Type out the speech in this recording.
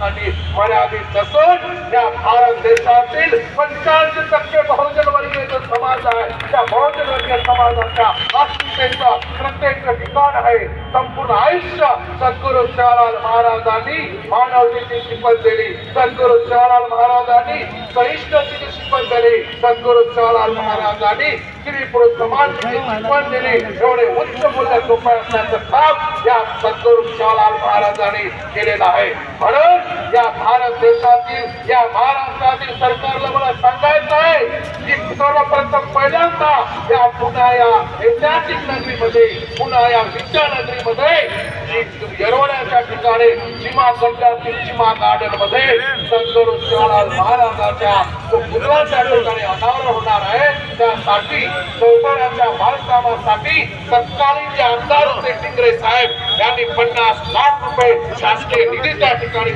महाराष्ट्रासाठी मर्यादित नसून या भारत देशातील पंचाऐंशी टक्के बहुजन वर्गीय समाज आहे त्या बहुजन वर्गीय समाजाच्या अस्मितेचा प्रत्येक ठिकाण आहे संपूर्ण आयुष्य सद्गुरु शिवालाल महाराजांनी मानवतेची शिकवण दिली. सद्गुरु शिवालाल महाराजांनी सहिष्णतेची शिकवण दिली. सद्गुरु शिवालाल महाराजांनी श्री पुरुष समानतेची शपथ दिली. एवढे उच्च मूल्य जोपासण्याचं काम या सद्गुरु शिवालाल महाराजांनी केलेलं आहे. म्हणून या भारत देशातील या महाराष्ट्रातील सरकारला मला सांगायचं आहे की सर्वप्रथम पहिल्यांदा या पुन्हा या ऐतिहासिक नगरीमध्ये पुन्हा या विद्यानगरीमध्ये जी येरवण्याच्या ठिकाणी सीमा गड्ड्यातील सीमा गार्डनमध्ये सद्गुरु महाराजाच्या तो पुतळा ठिकाणी अनावरण होणार आहे. त्यासाठी चौपाऱ्याच्या बांधकामासाठी तत्कालीन जे आमदार होते टिंगरे साहेब यांनी पन्नास लाख रुपये शासकीय निधी त्या ठिकाणी